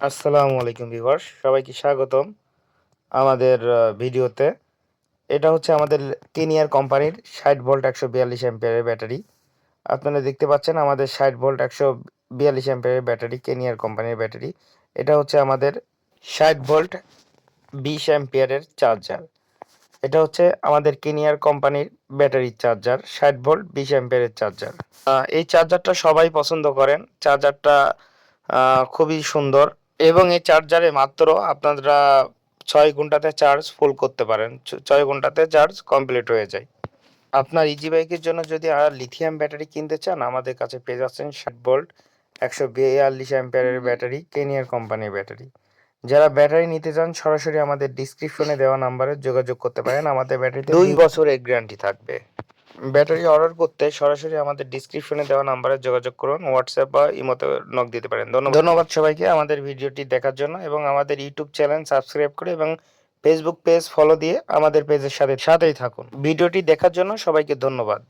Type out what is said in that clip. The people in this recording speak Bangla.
আসসালামু আলাইকুম ভিউয়ার্স, সবাইকে স্বাগতম আমাদের ভিডিওতে। এটা হচ্ছে আমাদের কেনিয়ার কোম্পানির ষাট ভোল্ট একশো বিয়াল্লিশ অ্যাম্পিয়ারের ব্যাটারি। আপনারা দেখতে পাচ্ছেন আমাদের ষাট ভোল্ট একশো বিয়াল্লিশ অ্যাম্পিয়ারের ব্যাটারি কেনিয়ার কোম্পানির ব্যাটারি। এটা হচ্ছে আমাদের ষাট ভোল্ট বিশ অ্যাম্পিয়ারের চার্জার এটা হচ্ছে আমাদের কেনিয়ার কোম্পানির ব্যাটারির চার্জার ষাট ভোল্ট বিশ অ্যাম্পিয়ারের চার্জার এই চার্জারটা সবাই পছন্দ করেন। চার্জারটা খুবই সুন্দর। এবং এই চার্জারে মাত্র আপনারা ছয় ঘন্টাতে চার্জ ফুল করতে পারেন। ছয় ঘন্টাতে চার্জ কমপ্লিট হয়ে যায়। আপনার ইজি বাইকের জন্য যদি আর লিথিয়াম ব্যাটারি কিনতে চান আমাদের কাছে পেয়ে যাচ্ছেন ষাট ভোল্ট একশো বিয়াল্লিশ অ্যাম্পিয়ারের ব্যাটারি কেনিয়ার কোম্পানির ব্যাটারি যারা ব্যাটারি নিতে চান সরাসরি আমাদের ডিসক্রিপশনে দেওয়া নাম্বারে যোগাযোগ করতে পারেন। আমাদের ব্যাটারিতে দুই বছরের গ্যারান্টি থাকবে। ব্যাটারি অর্ডার করতে সরাসরি আমাদের ডিসক্রিপশনে দেওয়া নাম্বারে যোগাযোগ করুন হোয়াটসঅ্যাপ বা ইমোতে নক দিতে পারেন। ধন্যবাদ। ধন্যবাদ সবাইকে আমাদের ভিডিওটি দেখার জন্য এবং আমাদের ইউটিউব চ্যানেল সাবস্ক্রাইব করে এবং ফেসবুক পেজ ফলো দিয়ে আমাদের পেজের সাথে সাথেই থাকুন। ভিডিওটি দেখার জন্য সবাইকে ধন্যবাদ।